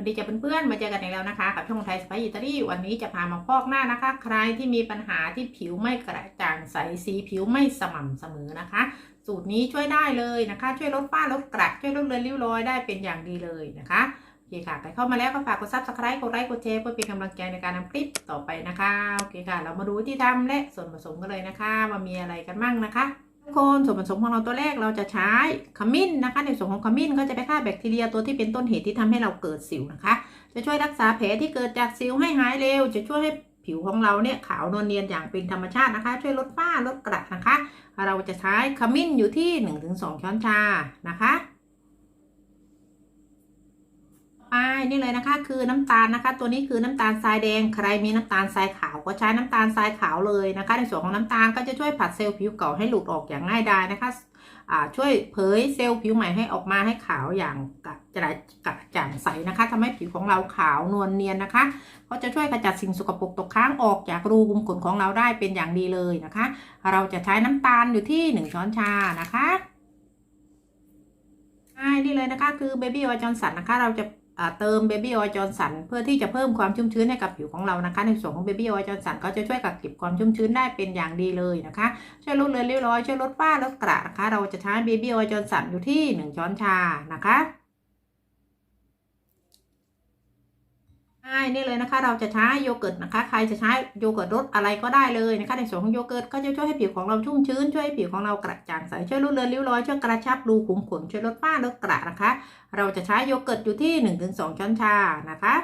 วัสดีจ้ะเพื่อนๆมาเจอกันอีกแล้วนะคะกับช่องไทยสไปอิตาลีวันนี้จะพามาพอกหน้านะคะ ใครที่มีปัญหาที่ผิวไม่กระจ่างใสสีผิวไม่สม่ำเสมอนะคะ สูตรนี้ช่วยได้เลยนะคะ ช่วยลดฝ้าลดกระช่วยลดเลือนริ้วรอยได้เป็นอย่างดีเลยนะคะโอเคค่ะใครเข้ามาแล้วก็ฝากกดซับสไครต์กดไลค์กดแชร์เพื่อเป็นกำลังใจในการทำคลิปต่อไปนะคะโอเคค่ะ เรามาดูวิธีทำและส่วนผสมกันเลยนะคะว่ามีอะไรกันบ้างนะคะ คนส่วนผสมของเราตัวแรกเราจะใช้ขมิ้นนะคะ ในส่วนของขมิ้นก็จะไปฆ่าแบคทีเรียตัวที่เป็นต้นเหตุที่ทำให้เราเกิดสิวนะคะ จะช่วยรักษาแผลที่เกิดจากสิวให้หายเร็ว จะช่วยให้ผิวของเราเนี่ยขาวนวลเนียนอย่างเป็นธรรมชาตินะคะ ช่วยลดฝ้าลดกระนะคะ เราจะใช้ขมิ้นอยู่ที่ 1-2 ช้อนชานะคะ ไปนี่เลยนะคะ คือน้ำตาลนะคะ ตัวนี้คือน้ำตาลทรายแดงใครมีน้ำตาลทรายขาวก็ใช้น้ำตาลทรายขาวเลยนะคะ ในส่วนของน้ำตาลก็จะช่วยผัดเซลล์ผิวเก่าให้หลุดออกอย่างง่ายดายนะคะช่วยเผยเซลล์ผิวใหม่ให้ออกมาให้ขาวอย่างกระจายกระจ่างใสนะคะทำให้ผิวของเราขาวนวลเนียนนะคะก็จะช่วยขจัดสิ่งสกปรกตกค้างออกจากรูขุมขนของเราได้เป็นอย่างดีเลยนะคะ เราจะใช้น้ำตาลอยู่ที่ 1 ช้อนชานะคะใช่นี่เลยนะคะ คือเบบี้ออยจอนสันนะคะ เราจะ เติมเบบี้ออยจอนสันเพื่อที่จะเพิ่มความชุ่มชื้นให้กับผิวของเรานะคะ ในส่วนของเบบี้ออยจอนสันก็จะช่วยกักเก็บความชุ่มชื้นได้เป็นอย่างดีเลยนะคะ ช่วยลดเลือนริ้วรอยช่วยลดฝ้าลดกระนะคะ เราจะใช้เบบี้ออยจอนสันอยู่ที่ 1 ช้อนชานะคะ ใช่นี่เลยนะคะ เราจะใช้โยเกิร์ตนะคะ ใครจะใช้โยเกิร์ตรสอะไรก็ได้เลยนะคะ ในส่วนของโยเกิร์ตก็จะช่วยให้ผิวของเราชุ่มชื้น ช่วยให้ผิวของเรากระจ่างใส ช่วยลดเลือนริ้วรอย ช่วยกระชับรูขุมขน ช่วยลดฝ้าลดกระนะคะ เราจะใช้โยเกิร์ตอยู่ที่ 1-2 ช้อนชานะคะ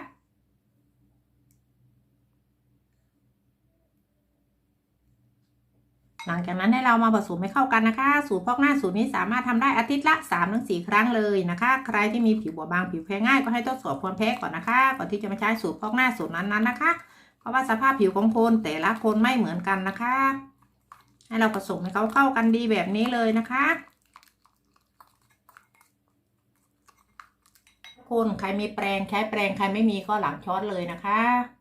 หลังจากนั้นให้เรามาผสมให้เข้ากันนะคะ สูตรพอกหน้าสูตรนี้สามารถทำได้อาทิตย์ละ3าถึงสครั้งเลยนะคะ ใครที่มีผิวบอบบางผิวแพ้ง่ายก็ให้ทดสอบความแพ้ก่อนนะคะ ก่อนที่จะมาใช้สูตรพอกหน้าสูตรนั้นๆนะคะ เพราะว่าสภาพผิวของคนแต่ละคนไม่เหมือนกันนะคะ ให้เราผสมให้เขาเข้ากันดีแบบนี้เลยนะคะคนใครมีแปรงใช้แปรงใครไม่มีก็หลังช้อนเลยนะคะ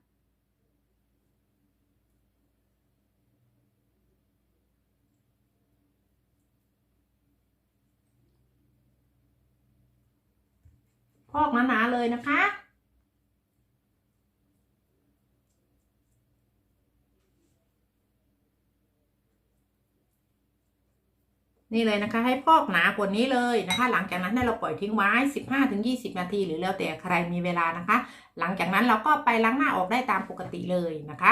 พอกหนาๆเลยนะคะ นี่เลยนะคะ ให้พอกหนากว่านี้เลยนะคะ หลังจากนั้นให้เราปล่อยทิ้งไว้ 15-20 นาที หรือแล้วแต่ใครมีเวลานะคะ หลังจากนั้นเราก็ไปล้างหน้าออกได้ตามปกติเลยนะคะ